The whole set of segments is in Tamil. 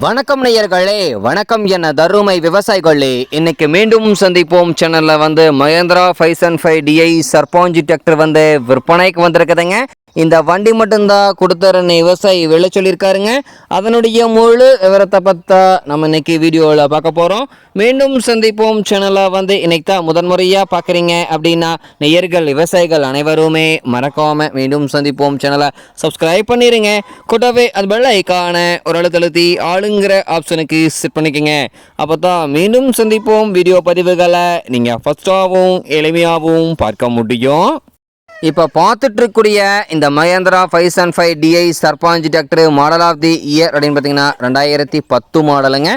வணக்கம் நேயர்களே வணக்கம் என தருமை விவசாயிகளே இன்னைக்கு மீண்டும் சந்திப்போம் சேனலில் வந்து Mahindra five five DI Sarpanch tractor வந்து விற்பனைக்கு வந்திருக்குதுங்க. இந்த வண்டி மட்டும்தான் கொடுத்துறன்னு விவசாயி விளை சொல்லியிருக்காருங்க. அதனுடைய முழு விவரத்தை பார்த்தா நம்ம இன்னைக்கு வீடியோவில் பார்க்க போகிறோம் மீண்டும் சந்திப்போம். சேனலை வந்து இன்னைக்கு தான் முதன்முறையாக பார்க்குறீங்க அப்படின்னா நேயர்கள் விவசாயிகள் அனைவருமே மறக்காமல் மீண்டும் சந்திப்போம். சேனலை சப்ஸ்கிரைப் பண்ணிடுங்க கூட்டவே அது பெல் ஐக்கான ஒரு அழுத்தழுத்தி ஆளுங்கிற ஆப்ஷனுக்கு செட் பண்ணிக்கோங்க. அப்போ தான் மீண்டும் சந்திப்போம். வீடியோ பதிவுகளை நீங்கள் ஃபஸ்ட்டாகவும் எளிமையாகவும் பார்க்க முடியும். இப்போ பார்த்துட்ருக்கக்கூடிய இந்த Mahindra five and five DI Sarpanch tractor model of the year அப்படின்னு பார்த்தீங்கன்னா ரெண்டாயிரத்தி பத்து மாடலுங்க.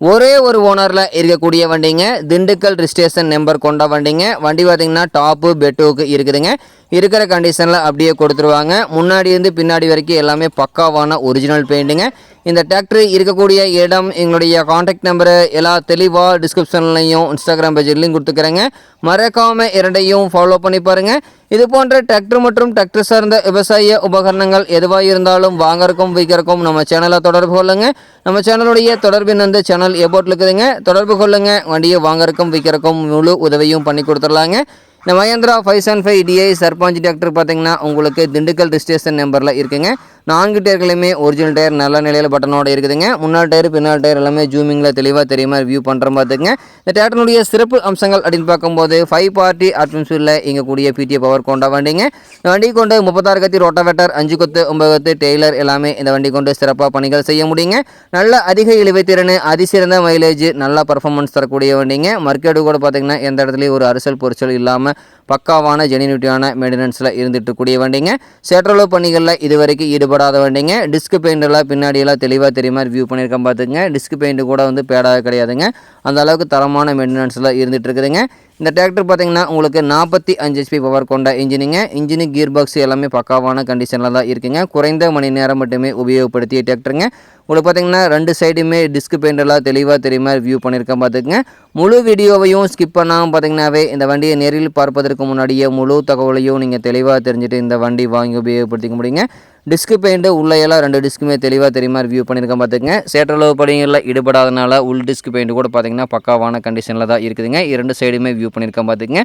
ஒரே ஒரு ஓனரில் இருக்கக்கூடிய வண்டிங்க. திண்டுக்கல் ரிஜிஸ்ட்ரேஷன் நம்பர் கொண்ட வண்டிங்க. வண்டி பார்த்தீங்கன்னா டாப்பு பெட்டுக்கு இருக்குதுங்க. இருக்கிற கண்டிஷனில் அப்படியே கொடுத்துருவாங்க. முன்னாடி இருந்து பின்னாடி வரைக்கும் எல்லாமே பக்காவான ஒரிஜினல் பெயிண்ட்டுங்க இந்த டிராக்டர் இருக்கக்கூடிய இடம் எங்களுடைய காண்டாக்ட் நம்பரு எல்லா தெளிவாக டிஸ்கிரிப்ஷன்லையும் இன்ஸ்டாகிராம் பேஜ்லையும் கொடுத்துக்கிறேங்க. மறக்காமல் இரண்டையும் ஃபாலோ பண்ணி பாருங்க. இது போன்ற டிராக்டர் மற்றும் டிராக்டர் சார்ந்த விவசாய உபகரணங்கள் எதுவாக இருந்தாலும் வாங்கறக்கும் விற்கிறக்கும் நம்ம சேனலை தொடர்பு கொள்ளுங்க. நம்ம சேனலுடைய தொடர்பின் வந்து சேனல் எபோட்டில் இருக்குதுங்க. தொடர்பு கொள்ளுங்க. வண்டியை வாங்கறக்கும் விற்கிறக்கும் முழு உதவியும் பண்ணி கொடுத்துடலாங்க. இந்த Mahindra five seven five DI Sarpanch tractor பார்த்தீங்கன்னா உங்களுக்கு திண்டுக்கல் ரிஜிஸ்ட்ரேஷன் நம்பரில் இருக்குங்க. நான்கு டயர்களுமே ஒரிஜினல் டயர் நல்ல நிலையில் பட்டனோட இருக்குதுங்க. முன்னாள் டயர் பின்னால் டயர் எல்லாமே ஜூமிங்கில் தெளிவாக தெரியுமா? வியூ பண்ணுற பார்த்துங்க இந்த டேட்டனுடைய சிறப்பு அம்சங்கள் அப்படின்னு பார்க்கும்போது ஃபைவ் பார்ட்டி அட்மென்ஃபீல்ல இங்கே கூடிய பிடிஏ பவர் கொண்ட வண்டிங்க. இந்த வண்டி கொண்டு முப்பத்தாறு கத்தி ரோட்டாவேட்டர் அஞ்சு கொத்து ஒன்பது கொத்து டெய்லர் எல்லாமே இந்த வண்டி கொண்டு சிறப்பாக பணிகள் செய்ய முடியுங்க. நல்ல அதிக இழுவைத்திறன் அதிசிறந்த மைலேஜ் நல்ல பர்ஃபார்மன்ஸ் தரக்கூடிய வண்டிங்க. மர்க்கேடு கூட பார்த்தீங்கன்னா எந்த இடத்துலையும் ஒரு அரசல் பொரிச்சல் இல்லாமல் பக்காவான ஜெனினிட்டியான மெயின்டெனன்ஸில் இருந்துட்டு கூடிய வண்டிங்க. சேற்றளவு பணிகளில் இதுவரைக்கும் ஈடுபட்டு கவலைப்படாத வண்டிங்க. டிஸ்க் பெயிண்டெல்லாம் பின்னாடியெல்லாம் தெளிவாக தெரியுமா வியூ பண்ணியிருக்கேன் பார்த்துங்க டிஸ்க் பெயிண்ட் கூட வந்து பேடாக கிடையாதுங்க. அந்த அளவுக்கு தரமான மெயின்டெனன்ஸில் இருந்துட்டு இருக்குதுங்க. இந்த டிராக்டர் பார்த்தீங்கன்னா உங்களுக்கு நாற்பத்தி அஞ்சு ஹெச்பி பவர் கொண்ட இன்ஜினிங்க இன்ஜினு கியர் பாக்ஸ் எல்லாமே பக்காவான கண்டிஷனில் தான் இருக்குங்க. குறைந்த மணி நேரம் மட்டுமே உபயோகப்படுத்திய டிராக்டருங்க உங்களுக்கு பார்த்தீங்கன்னா ரெண்டு சைடுமே டிஸ்க் பெயிண்டெல்லாம் தெளிவாக தெரியுமா வியூ பண்ணியிருக்கேன் பார்த்துக்குங்க. முழு வீடியோவையும் ஸ்கிப் பண்ணாமல் பார்த்தீங்கன்னாவே இந்த வண்டியை நேரில் பார்ப்பதற்கு முன்னாடியே முழு தகவலையும் நீங்கள் தெளிவாக தெரிஞ்சுட்டு இந்த வண்டி வாங்கி உபயோகப்படுத்திக்க முடியுங்க. டிஸ்க் பெயிண்ட்டு உள்ளையெல்லாம் ரெண்டு டிஸ்க்குமே தெளிவாக தெரியுமா வியூ பண்ணியிருக்கேன் பார்த்துங்க சேற்றளவு படிகளில் ஈடுபடாதனால உள் டிஸ்க் பெயிண்ட் கூட பார்த்திங்கன்னா பக்காவான கண்டிஷனில் தான் இருக்குதுங்க. இரண்டு சைடுமே வியூ பண்ணியிருக்கேன் பார்த்துங்க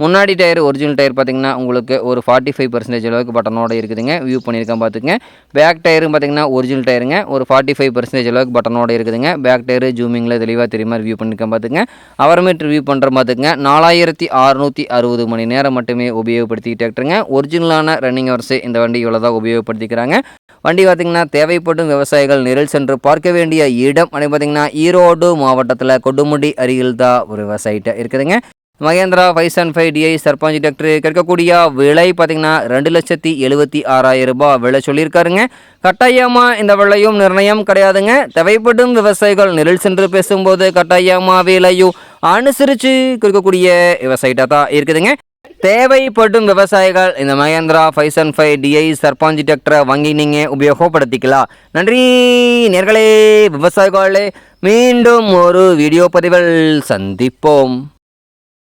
முன்னாடி டயர் ஒரிஜினல் டயர் பார்த்தீங்கன்னா உங்களுக்கு ஒரு ஃபார்ட்டி ஃபைவ் பர்சன்டேஜ் அளவுக்கு பட்டனோட இருக்குதுங்க. வியூ பண்ணியிருக்கேன் பார்த்துங்க பேக் டயரும் பார்த்தீங்கன்னா ஒரிஜினல் டயருங்க. ஒரு ஃபார்ட்டி ஃபைவ் பர்சன்டேஜ் அளவுக்கு பட்டனோட இருக்குதுங்க. பேக் டயரு ஜூமிங்கில் தெளிவாக தெரியுமா வியூ பண்ணியிருக்கேன் பார்த்துங்க அவரமேட் ரிவ்யூ பண்ணுற பார்த்துங்க நாலாயிரத்தி அறுநூற்றி அறுபது மணி நேரம் மட்டுமே உபயோகப்படுத்திக்கிட்டு இருக்குங்க ஒரிஜினலான ரன்னிங் ஹவர்ஸு இந்த வண்டி இவ்வளோ தான் உபயோகப்படுத்திக்கிறாங்க. வண்டி பார்த்திங்கன்னா தேவைப்படும் விவசாயிகள் நிரல் சென்று பார்க்க வேண்டிய இடம். அப்படின்னு பார்த்திங்கன்னா ஈரோடு மாவட்டத்தில் கொடுமுடி அருகில் தான் ஒரு விவசாயிட்ட இருக்குதுங்க. Mahindra five seven five DI Sarpanch tractor. கேட்கக்கூடிய விலை பார்த்திங்கன்னா ரெண்டு லட்சத்தி எழுபத்தி ஆறாயிரம் ரூபாய் விலை சொல்லியிருக்காருங்க. கட்டாயமாக இந்த விலையும் நிர்ணயம் கிடையாதுங்க. தேவைப்படும் விவசாயிகள் நிரல் சென்று பேசும்போது கட்டாயமாக விலையும் அனுசரித்து கொடுக்கக்கூடிய விவசாயிட்டாக தான் இருக்குதுங்க. தேவைப்படும் விவசாயிகள் இந்த Mahindra five seven five DI Sarpanch டிராக்டரை வாங்கி நீங்கள் உபயோகப்படுத்திக்கலாம். நன்றி நேர்களே விவசாயிகளே. மீண்டும் ஒரு வீடியோ பதிவில் சந்திப்போம்.